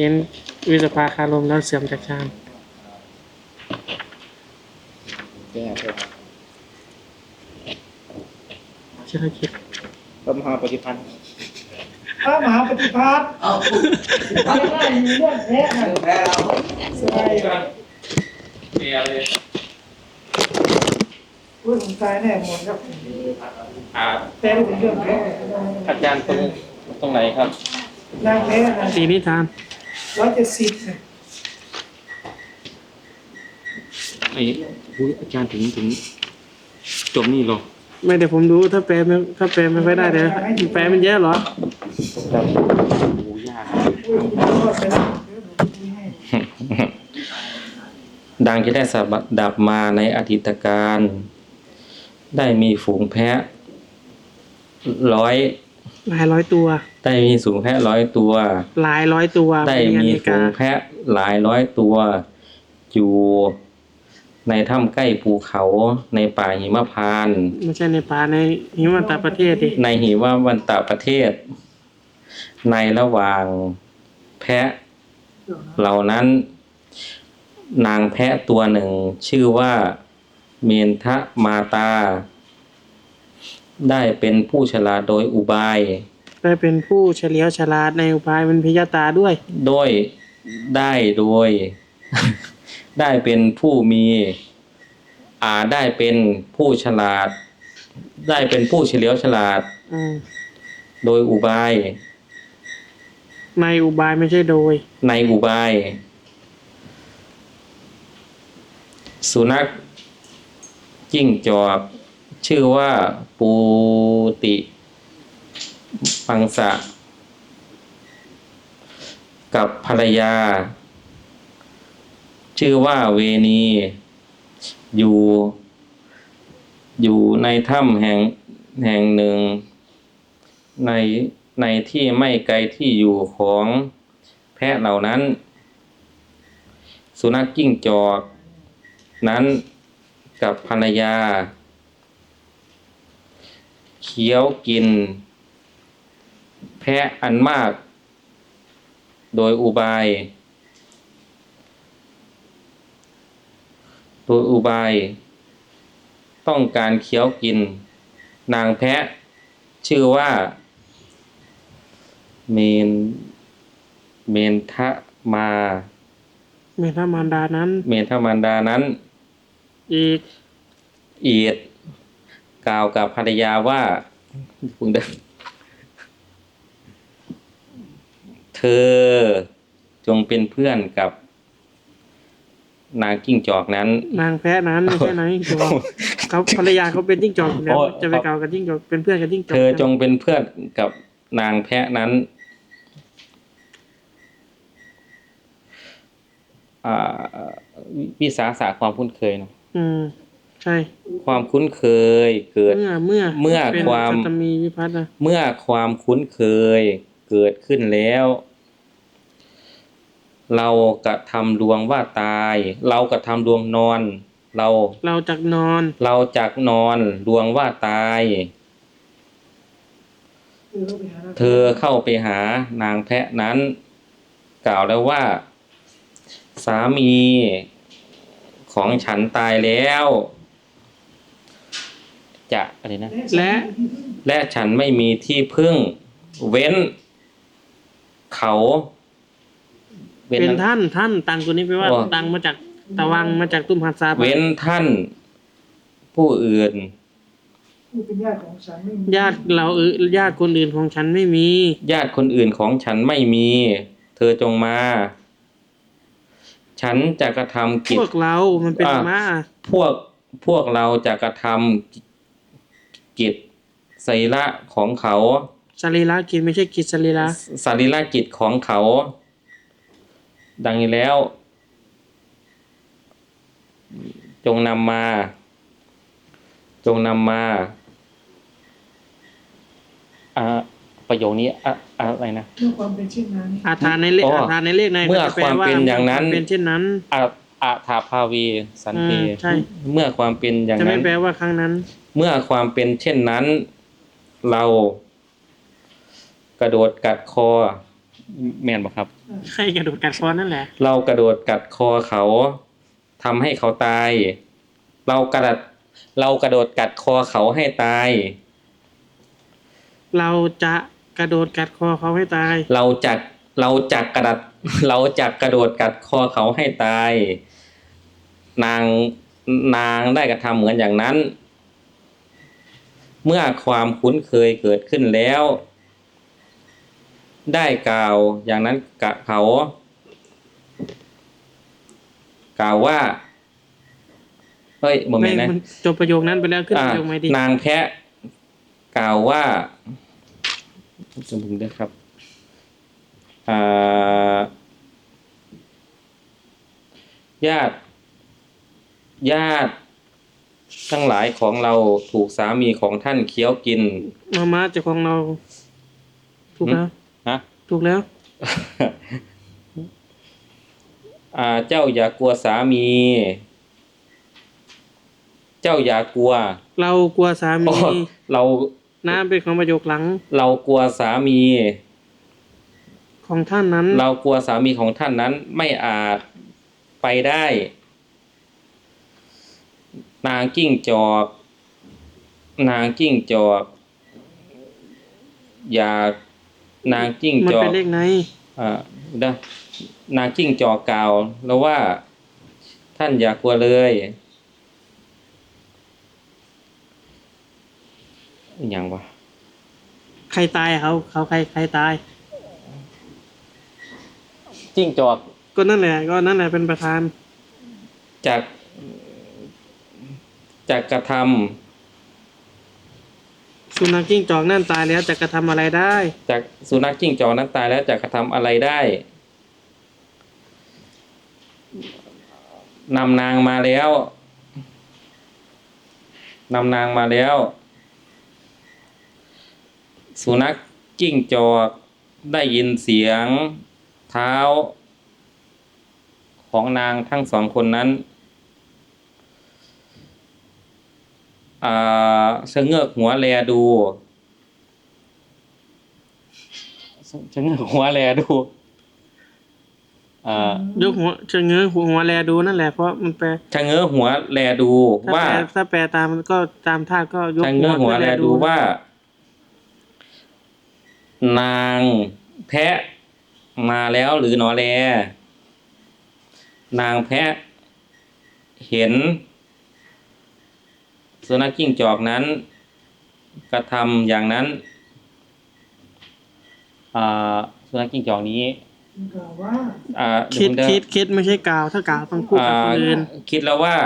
เห็นวิสภาคารมแล้วเสื่อมจากฌานแก้ครับเชื่อคิดพระมหาปฏิพันธ์พระมหาปฏิภาณเอาไม่ได้อยู่เรื่องแท้นะแพ้เราใช่เมียเลยพูดผมตายแน่หมดครับอ่าแต่ไม่ถึงเรื่องแท้อาจารย์ตรงตรงไหนครับนางแท้นะสีนิทาน ร้อยเจ็ดสิบไอ้อุ๊ยอาจารย์ถึงถึงจบนี่เหรอไม่เดี๋ยวผมดูถ้าแปลไม่ถ้าแปลไม่ค่อยได้เดี๋ยวแปลมันเยอะเหรอครับโอ้ยากพูดผมก็ไปแล้วเดี๋ยวผมคุยให้ดังจะได้สดับมาในอดีตการ ได้มีฝูงแพะร้อย หลายร้อยตัวได้มีฝูงแพะร้อยตัว หลายร้อยตัวได้เป็นมีอเริฝูงแพะหลายร้อยตัว อยู่ในถ้ำใกล้ภูเขาในป่าหิมพานต์ไม่ใช่ในป่าในหิมะตาประเทศดิในหิมะวันตะประเทศ ในระหว่างแพะเหล่านั้น นางแพะตัวหนึ่งชื่อว่าเมนทะมาตา ได้เป็นผู้ฉลาดโดยอุบาย ได้เป็นผู้เฉลียวฉลาดในอุบายเป็นพยาตาด้วย โดยได้โดย ได้เป็นผู้มีอาได้เป็นผู้ฉลาด ได้เป็นผู้เฉลียวฉลาด อืมโดยอุบาย ในอุบายไม่ใช่โดย ในอุบาย สุนัขจิ้งจอก ชื่อว่าปูติปังสะ กับภรรยา ชื่อว่าเวนี อยู่ อยู่ในถ้ำแห่งแห่งหนึ่ง ในในที่ไม่ไกลที่อยู่ของแพะเหล่านั้น สุนัขจิ้งจอก นั้นกับภรรยา เคี้ยวกิน แพะอันมาก โดยอุบาย โดยอุบาย ต้องการเคี้ยวกิน นางแพะ ชื่อว่า เมน เมนทะมา เมธามารดานั้น เมธมันดานั้น อีกอีด กล่าวกับภรรยาว่าคุณเดินเธอจงเป็นเพื่อนกับ นางกิ้งจอกนั้น นางแพะนั้นไม่ใช่นางจิ้งจอกเขาภรรยาเขาเป็นจิ้งจอกอยู่แล้วโอ้ยจะไปเก่ากับจิ้งจอกเป็นเพื่อนกับจิ้งจอกเธอจงเป็นเพื่อนกับนางแพะนั้นอ่าวิวิสาสะความคุ้นเคยเนอะอืม ใช่ความคุ้นเคยเกิด เมื่อเมื่อเมื่อเป็นความ สัตมีวิพัฒน์นะเมื่อความคุ้นเคยเกิดขึ้นแล้ว เรากระทำดวงว่าตาย เรากระทำดวงนอน เราเราจักนอนเราจักนอนดวงว่าตาย เธอเข้าไปหานางแพะนั้น กล่าวแล้วว่า สามีของฉันตายแล้ว จะอะไรนะ และและฉันไม่มีที่พึ่งเว้น เขาเป็นอะไรท่านท่านตังตัวนี้แปลว่าอ๋อตังมาจากตะวังมาจากตุ้มหัดซาเว้นท่าน ผู้อื่นนี่เป็นญาติของฉันไม่มีญาติเราเออญาติคนอื่นของฉันไม่มี ญาติคนอื่นของฉันไม่มี เธอจงมา ฉันจะกระทำพกิจวกเรา มันเป็นอ่ามาพวกพวกเราจะกระทำ กิจไสระของเขาสรีระกินไม่ใช่กิจสรีระสรีระกิจของเขา ดังนี้แล้ว จงนำมา จงนำมาอ่าประโยคนี้อะอะไรนะเมื่อความเป็นเช่นนั้นอาทานในเลขอ๋อออาทานในเลขในเมื่อจะแปลความเป็นอย่างนั้นเป็นเช่นนั้นอะอะถาภาวีสันติอืมใช่เมื่อความเป็นอย่างจะไม่นั้นแปลว่าครั้งนั้น เมื่อความเป็นเช่นนั้น เรากระโดดกัดคอ แม่นบ่ครับเอใครกระโดดกัดคอนั่นแหละ เรากระโดดกัดคอเขาทำให้เขาตาย เรากระดดเรากระโดดกัดคอเขาให้ตาย เราจะกระโดดกัดคอเขาให้ตาย เราจักเราจักกระดัดเราจักกระโดดกัดคอเขาให้ตาย นางนางได้กระทำเหมือนอย่างนั้น เมื่อความคุ้นเคยเกิดขึ้นแล้ว ได้กล่าวอย่างนั้นกะเขา กล่าวว่าเฮ้ยโมเมไม่นต์นะมันจบประโยคนั้นไปแล้วขึ้นอ่าประโยคใหม่ดินางแพะกล่าวว่าจำพึงด้วยครับอ่าญาติญาติ ทั้งหลายของเราถูกสามีของท่านเคี้ยวกิน มามาเจ้าของเรา ถูกแล้วฮะถูกแล้วอ่าเจ้าอย่ากลัวสามี เจ้าอย่ากลัว เรากลัวสาโอ้มี เราน้ำเป็นของประโยคหลัง เรากลัวสามี ของท่านนั้น เรากลัวสามีของท่านนั้นไม่อาจไปได้ นางกิ้งจอก นางกิ้งจอก อยากนางกิ้งมันจอเป็กนเลขไหนอ่าเด้อนางกิ้งจอกกล่าวแล้วว่าท่านอย่ากลัวเลยอหย่างวะใครตายเขาเขาใครใครตาย จิ้งจอกก็นั่นแหละ ก็นั่นแหละเป็นประธาน จาก จากกระทสุนัขจิ้งจอกนั่นตายแล้วจะกระทำอะไรได้ำจากสุนัขจิ้งจอกนั้นตายแล้วจะกระทำอะไรได้นำนางมาแล้วนำนางมาแล้ว สุนัขจิ้งจอกได้ยินเสียงเท้า ของนางทั้งสองคนนั้น อ่าชะเงือกหัวแลดูชะเงือกหัวแลดูอ่ายกหัวเชิงเงื้อหัวหัวแลดูนั่นแหละเพราะมันแปลชะเงือกหัวแลดูถ้าว่าแปลถ้าแปลตามมันก็ตามท่าก็ยกชะเงือกหัวแลดูว่า นางแพะมาแล้วหรือหนอแล นางแพะเห็น สุนัขจิ้งจอกนั้นกระทำอย่างนั้นอ่าสุนัขจิ้งจอกนี้กล่าวว่าอ่าคิดเยวผมคิดคิดไม่ใช่กล่าวถ้ากล่าวต้องพูดกับคนอื่นอ่าคิดแล้วว่า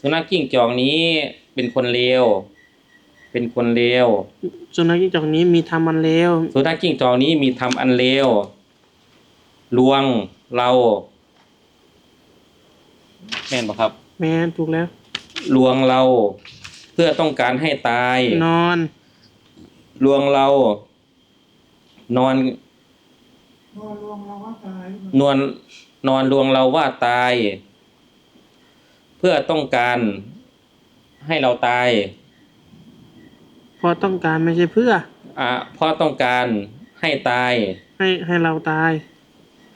สุนัขจิ้งจอกนี้เป็นคนเลวเป็นคนเลวสุนัขจิ้งจอกนี้มีทำมันเลวสุนัขจิ้งจอกนี้มีทำอันเลวลวงเรา แม่นปะครับ แม่นถูกแล้ว ลวงเรา เพื่อต้องการให้ตาย นอน ลวงเรา นอน นอนรวมเราว่าตายนวลนอนลวงเราว่าตาย เพื่อต้องการให้เราตาย เพราะต้องการไม่ใช่เพื่อ อะเพราะต้องการให้ตายให้ให้เราตาย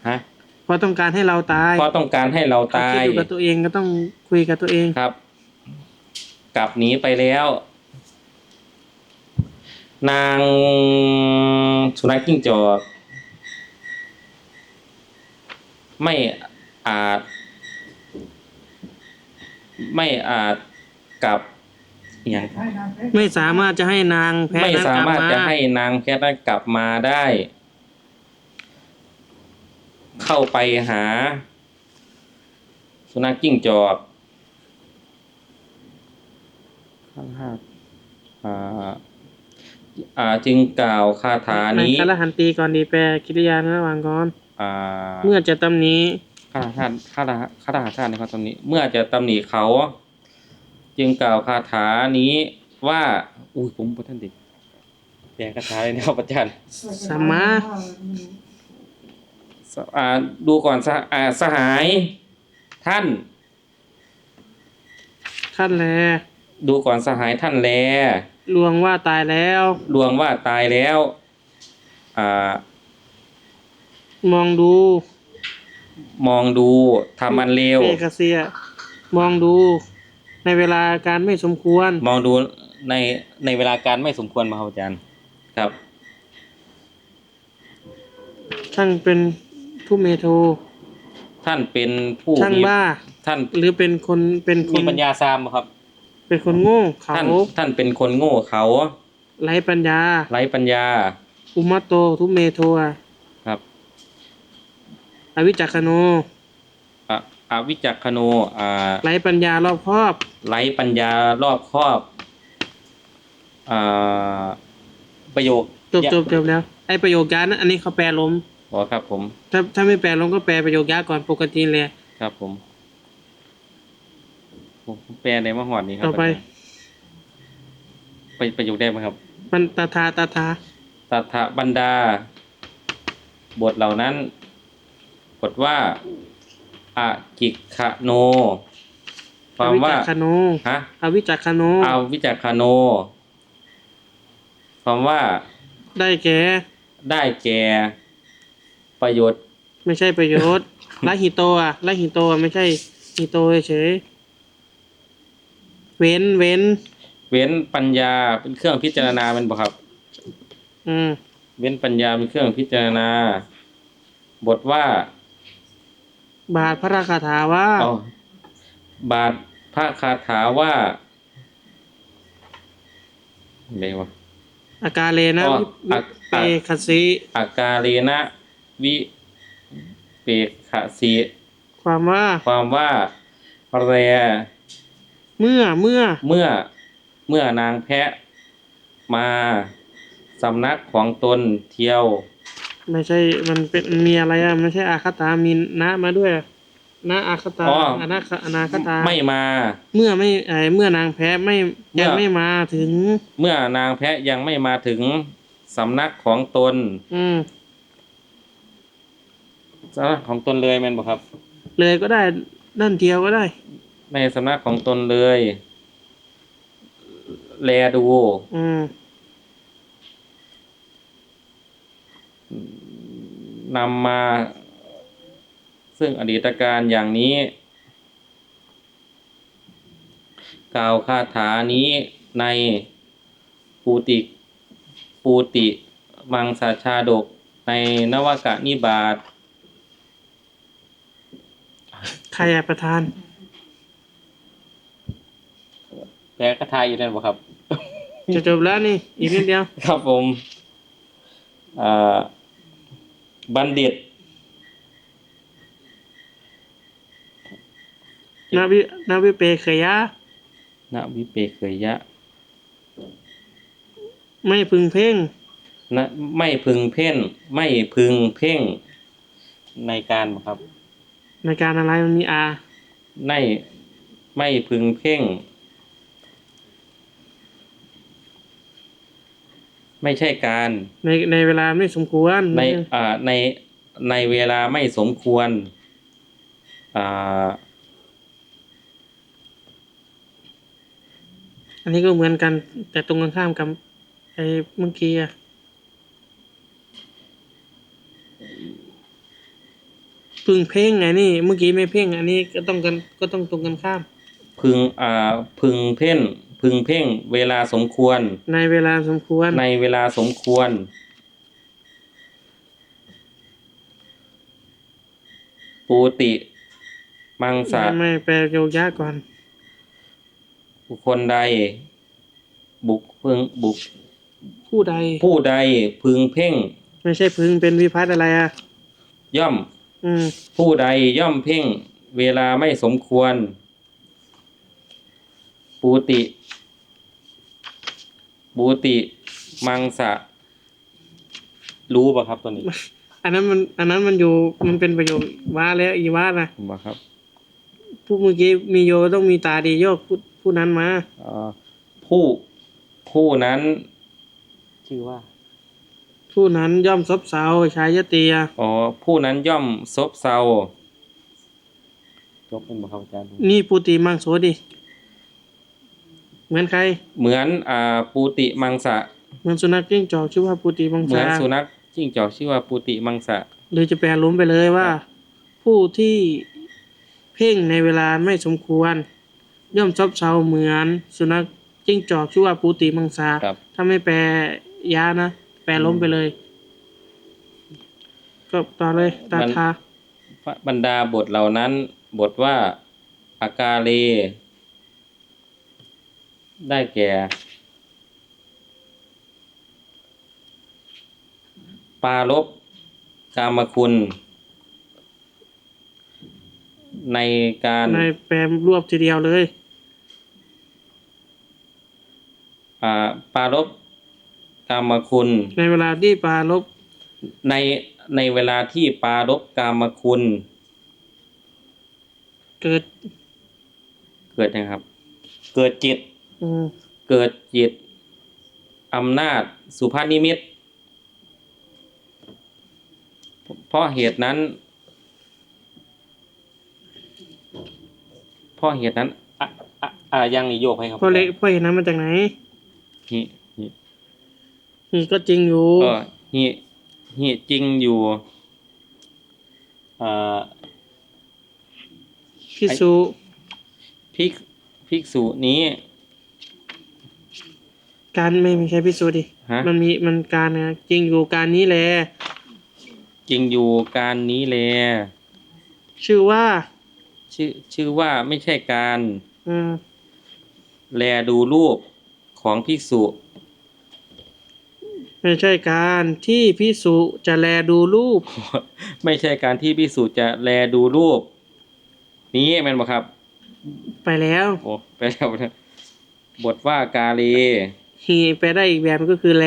ฮะเพราะต้องการให้เราตายเพราะต้องการให้เราเขาตาคิดย อยู่กับตัวเองก็ต้องคุยกับตัวเอง ครับ กลับหนีไปแล้ว นางสุนัขจิ้งจอกไม่อาจ ไม่อาจกลับอหย่างให้นางเพชรไม่สามารถจะให้นางแพ้ไม่นั้นสากลับมารถมาจะให้นางแพทย์นั้นกลับมาได้ เข้าไปหา สุนัขจิ้งจอก ข้างห้าอ่าอ่าจึงกล่าวคาถานี้ในคารหันตีก่อนดีแปลกิริยาในระหว่างก่อนอ่าเมื่อจะตำหนี้ข้าราชการข้าราข้าราชการในความตำหนิเมื่อจะตำหนิเขา จึงกล่าวคาถานี้ว่า อุ้ยผมบ่ท่านเด็กแปลคาถาเลยนะครับอาจารย์สัมมาสอ่าดูก่อนสหอ่าสหาย ท่าน ท่านแล ดูก่อนสหายท่านแล ลวงว่าตายแล้ว ลวงว่าตายแล้วอ่ามองดูมองดูทำมันเร็วเอกเซีย มองดู ในเวลาการไม่สมควร มองดูในในเวลาการไม่สมควรมาครับอาจารย์ครับช่างเป็นผู้เมโท ท่านเป็นผู้ช่างมีบ้าท่านหรือเป็นคนเป็นคมีนปัญญาซามบ่ครับ เป็นคนโง่เขาท่านท่านเป็นคนโง่เขาไร้ปัญญาไร้ปัญญา อุมาโตทุเมโทอะครับ อวิจักขโนอะอวิจักขโนอ่าไร้ปัญญารอบครอบ ไร้ปัญญารอบครอบอ่าประโยคจบจบจบแล้วไอประโยคยานะอันนี้เขาแปลลมอ๋อครับผม ถ้าถ้าไม่แปลลมก็แปลประโยคยาก่อนปกติเลยครับผม ผมแปลในมหอดนี้ครับต่อไป ไปประโยคได้ไหมครับมันตาทาตาทาตัทะบรรดา บทเหล่านั้นบทว่าอะกิกขโน คอวามวิว่าจักขโนฮะ อวิจักขโนอาวิจักขโนความว่าได้แก่ได้แก่ประโยชน์ ไม่ใช่ประโยชน์ ละหิโตอะละหิโตอะไม่ใช่หิโตเฉย เว้นเว้น เว้นปัญญาเป็นเครื่องพิจารณาเป็นบ่ครับ อืม เว้นปัญญาเป็นเครื่องพิจารณา บทว่า บาทพระราคาถาว่าอ๋อบาทพระคาถาว่าอะไรวะ อากาเลนะอ๋อวิอะเปคัสสิอากาเลนะวิเปกขสีความว่าความว่าแร เมื่อเมื่อ เมื่อเมื่อนางแพะมาสำนักของตนเที่ยว ไม่ใช่มันเป็นมีอะไรอะไม่ใช่อาคตามีนะมาด้วยอะนะอาคตาอ๋ออนาคอนาคตาไม่มา เมื่อไม่ไอเมื่อนางแพ้ไม่เมื่อ ยังไม่มาถึง เมื่อนางแพะยังไม่มาถึงสำนักของตนอืม สำนักของตนเลยแม่นบ่ครับ เลยก็ได้ด้านเดียวก็ได้ ในสำนักของตนเลย แลดู อืม นำมา ซึ่งอดีตการอย่างนี้ กล่าวคาถานี้ในปูติปูติมังสาชาดกในนวากะนิบาต ใครอะประธาน แปลคาถาอยู่นั่นบ่ครับ จะจบแล้วนี่ อีกนิดเดียว ครับผมอ่าบัณฑิต นาวินาวิเปเขยะ ณวิเปเขยะไม่พึงเพ่งนะไม่พึงเพ่น ไม่พึงเพ่ง ในการบ่ครับ ในการอะไรมันมีอา ในไม่พึงเพ่ง ไม่ใช่การ ในในเวลาไม่สมควรในอ่าในในเวลาไม่สมควรอ่าอันนี้ก็เหมือนกัน แต่ตรงกันข้ามกับไอ้เมื่อกี้อะพึงเพ่งไงนี่ เมื่อกี้ไม่เพ่ง อันนี้ก็ต้องกันก็ต้องตรงกันข้าม พึงอ่าพึงเพ่น พึงเพ่งเวลาสมควร ในเวลาสมควร ในเวลาสมควร ปูติ มังสะไม่ไม่แปลโยกยะก่อน บุคคลใด บุคพึงบุคผู้ใด ผู้ใดพึงเพ่ง ไม่ใช่พึงเป็นวิพัฒน์อะไรอะ ย่อม อืมผู้ใดย่อมเพ่ง เวลาไม่สมควร ปูติ ปูติ มังสะ รู้ป่ะครับตัวนี้อันนั้นมัน อันนั้นมันอยู่มันเป็นประโยคว่าแล้วอีว่านะป่ะครับ ผู้เมื่อกี้มีโยต้องมีตาดีโยกผู้ผู้นั้นมาเอ่อผู้ผู้นั้น ชื่อว่า ผู้นั้นย่อมซบเซาชายเตียอ๋อ ผู้นั้นย่อมซบเซาจบเป็นบ่ครับอาจารย์นี่ปูติมังโสดิ เหมือนใคร เหมือนอ่าปูติมังสะ เหมือนสุนัขจิ้งจอกชื่อว่าปูติมังเหมืสาอนสุนัขจิ้งจอกชื่อว่าปูติมังสะอหรือจะแปลล้มไปเลยว่าผู้ที่เพ่งในเวลาไม่สมควร ย่อมซบเซาเหมือนสุนัขจิ้งจอกชื่อว่าปูติมังสาครับ ถ้าไม่แปลยานะแปลล้มไปเลย ก็ต่อเลยตาทาบรรดาบทเหล่านั้น บทว่าอากาเล ได้แก่ ปาลบกามคุณ ในการในแปลรวบทีเดียวเลยอ่าปารบกามคุณ ในเวลาที่ปลาลบในในเวลาที่ปารบกามคุณ เกิด เกิดนะครับ เกิดจิตอืม เกิดจิตอำนาจสุภานิมิต เพราะเหตุนั้น เพราะเหตุนั้นอะอะอะยังนี่โยกให้ครับพ่อเล็กพ่อเห็นนั้นมาจากไหนฮิฮินี่ก็จริงอยู่ก็ฮิฮิจริงอยู่อ่าพิสุภิกภิกษุนี้ การไม่มีใครพิสูจน์ดิฮะ มันมีมันการนะจริงอยู่การนี้แหละจริงอยู่การนี้แลชื่อว่าชื่อชื่อว่าไม่ใช่การอืมแลดูรูปของภิกษุ ไม่ใช่การที่พิสุจะแลดูรูป ไม่ใช่การที่ภิกษุจะแลดูรูป นี้แม่นบ่ครับ ไปแล้ว โอ้ไปแล้วนะบทว่ากาเล ฮีไปได้อีกแบบก็คือแล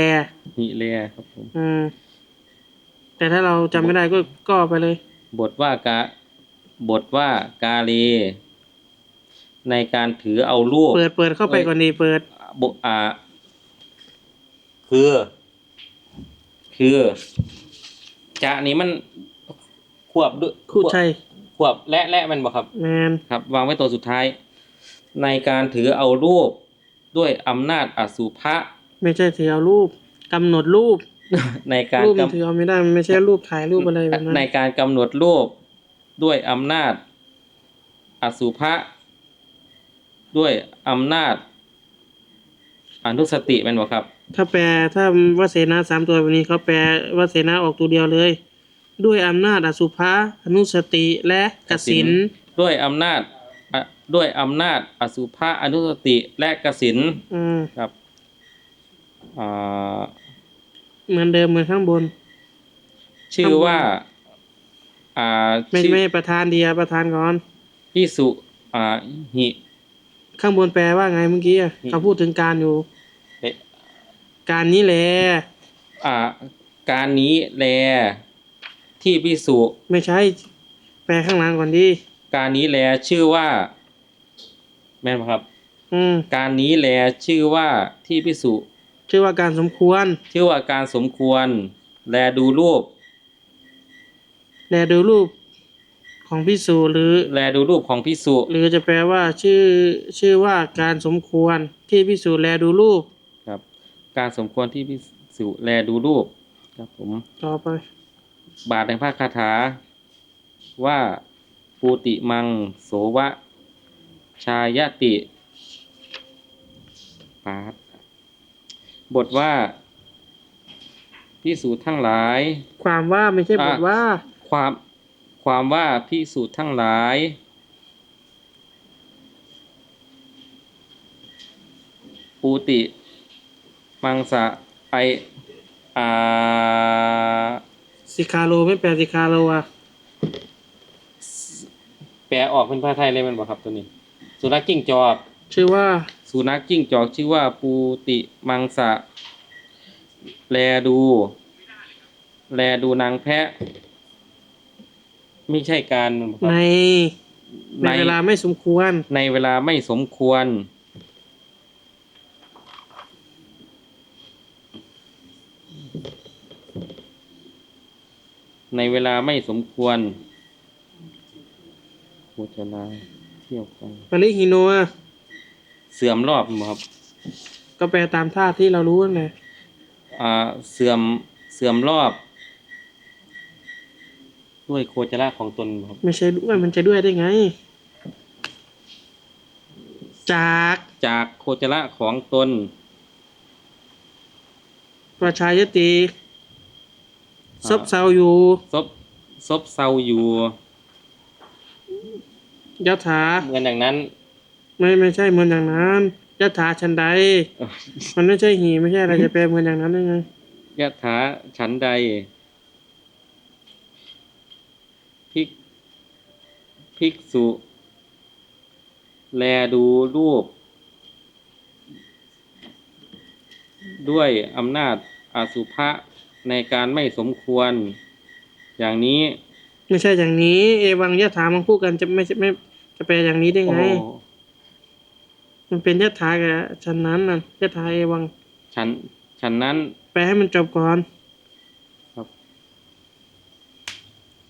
หิเลครับผม อืม แต่ถ้าเราจำไม่ได้ก็ก็ไปเลย บทว่ากาบทว่ากาเลในการถือเอารูป เปิดเปิดเข้าไปเอ้ยก่อนดีเปิด บอ่า คือ คือ จะนี้มันควบด้วยคู่ชัยควบและและมันบอกครับ แมนครับ วางไว้ตัวสุดท้าย ในการถือเอารูป ด้วยอำนาจอสุภะไม่ใช่ถือเอารูปกำหนดรูปในการรูปมันกำถือเอาไม่ได้มันไม่ใช่รูปถ่ายรูปอะไรแบบนั้นในการกำหนดรูปด้วยอำนาจอสุภะด้วยอำนาจอนุสติแมันบอกครับ ถ้าแปลถ้าวาเสนาสามตัวแบบนี้เขาแปลวาเสนาออกตัวเดียวเลย ด้วยอำนาจอสุภะอนุสติและกสินด้วยอำนาจอะ ด้วยอำนาจอสุภะอนุสติและกสินอืมครับอ่าเหมือนเดิมเหมือนข้างบน ชื่อว่า อ่าไม่ชื่อไม่ประธานเดียประธานก่อน พิสุอ่าหิ ข้างบนแปลว่าไงเมื่อกี้อะนี่เขาพูดถึงการอยู่ เอ๊ะการนี้แหละอ่า การนี้แลที่พิสุไม่ใช่ แปลข้างหลังก่อนดิ การนี้แลชื่อว่า แม่นไหมครับ อืม การนี้แลชื่อว่าที่พิสุชื่อว่าการสมควร ชื่อว่าการสมควร แลดูรูป แลดูรูปของพิสูหรือ แลดูรูปของพิสุหรือจะแปลว่าชื่อชื่อว่าการสมควรที่พิสูจน์แลดูรูป ครับ การสมควรที่พิสุแลดูรูป ครับผม ต่อไป บาทในภาคคาถาว่า ปูติมัง โสวะ ชายติปาดบทว่าพิสูจน์ทั้งหลาย ความว่าไม่ใช่บทอะว่า ความความว่าพิสูจน์ทั้งหลาย ปูติ มังสะไออ่าสิคาโลไม่แปลสิคาโลอะแป ลออกเป็นภาษาไทยเลยแมันบอกครับตัวนี้ สุนัขจิ้งจอก ชื่อว่าสุนัขจิ้งจอกชื่อว่าปูติมังสะแลดู แลดูนางแพะ ไม่ใช่การแม่นบ่ครับในใน เวลาไม่สมควร ในเวลาไม่สมควร ในเวลาไม่สมควร โฆษณาเที่ยวกันปริฮิโนอะเสื่อมรอบบ่ครับก็แปลตามท่าที่เรารู้นั่นแหละอ่าเสื่อมเสื่อมรอบ ด้วยโคจระของตนครับ ไม่ใช่ด้วยมันจะด้วยได้ไง จากจากโคจระของตนประชายติซบเซาอยู่ ซบซบเซาอยู่ ยถาเหมือนอย่างนั้น ไม่ไม่ใช่เหมือนอย่างนั้นยถาชันใด มันไม่ใช่หีไม่ใช่อะไรจะแปลเหมือนอย่างนั้นได้ไงยะถาฉันใดภิกภิกษุ แลดูรูป ด้วยอำนาจอาสุภะในการไม่สมควร อย่างนี้ ไม่ใช่อย่างนี้ เอวังยถามันคู่กันจะไม่ใช่ไม่จะแปลอย่างนี้ได้ไงโอ้มันเป็นยถากับฉันนั้นน่ะยถาเอวัง ฉัน ฉันนั้น แปลให้มันจบก่อนครับ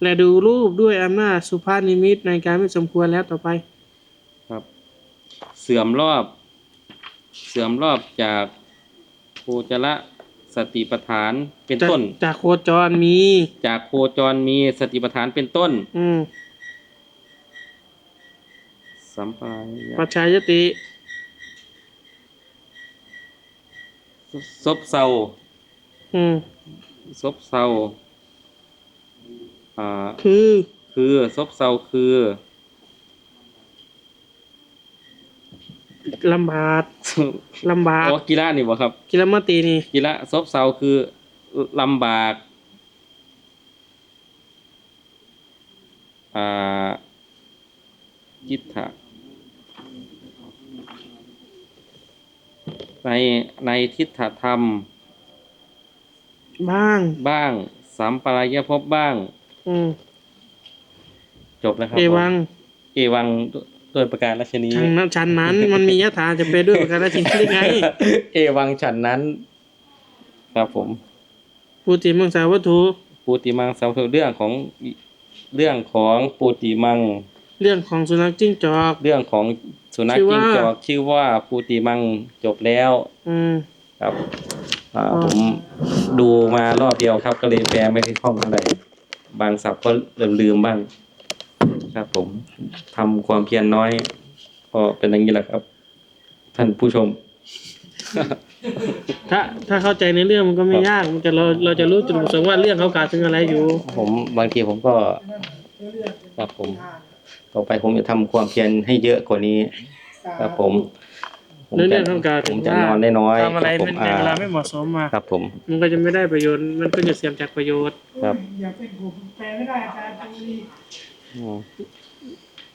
และดูรูปด้วยอำนาจสุภาพนิมิตในการไม่สมควรแล้วต่อไป ครับ เสื่อมรอบ เสื่อมรอบจากโคจระ สติปัฏฐานเป็นจากต้น จากโคจรมี จากโคจรมีสติปัฏฐานเป็นต้น อืมสัมปรายปัจชายติ ซบเซาอืมซบเซาอ่าคือ คือซบเซาคือลำบาก ลำบากโอ้กีฬานี่บ่ครับกิลมตินี่กีฬาซบเซาคือลำบาก อ่าจิตถะในในทิฏฐธรรม บ้าง บ้างสัมปรายภพบ้าง อืมจบแล้วครับเอวังผมเอวัง ด้วยประการราชนีฉันนั้นฉันนั้น มันมียถาจะไปด้วยกันแล้วจริงได้ไง เอวังฉันนั้น ครับผมปูติมังสาวัตถุปูติมังสาวเรื่องของเรื่องของปูติมัง เรื่องของสุนัขจิ้งจอก เรื่องของสุนัขชื่อว่าจิ้งจอก ชื่อว่าปูติมังจบแล้ว อืมครับอ่าอ๋อผมดูมารอบเดียวครับก็เลยแปลไม่ค่อยคล่องเท่าไหร่บางศัพท์ก็ลืมลืมๆบ้าง ครับ ผมทำความเพียรน้อยก็เป็นอย่างนี้แหละครับ ท่านผู้ชม ถ้าถ้าเข้าใจในเรื่องมันก็ไม่ยากมันจะเราเราจะรู้จุดประสงค์ว่าเรื่องเขากล่าวถึงอะไรอยู่ ผมบางทีผมก็ครับผม ต่อไปผมจะทำความเพียรให้เยอะกว่านี้ครับผมผมเรื่องจะเรื่องเขากล่าวผถึมงจะว่านอนได้น้อยทำอะไรครับผเป็นในเวลาไม่เหมาะสมมาครับ ผม มันก็จะไม่ได้ประโยชน์ มันก็จะเสียมจากประโยชน์ ครับอย่าเป็นผมแปลไม่ได้อาจารย์ ดูดีอืม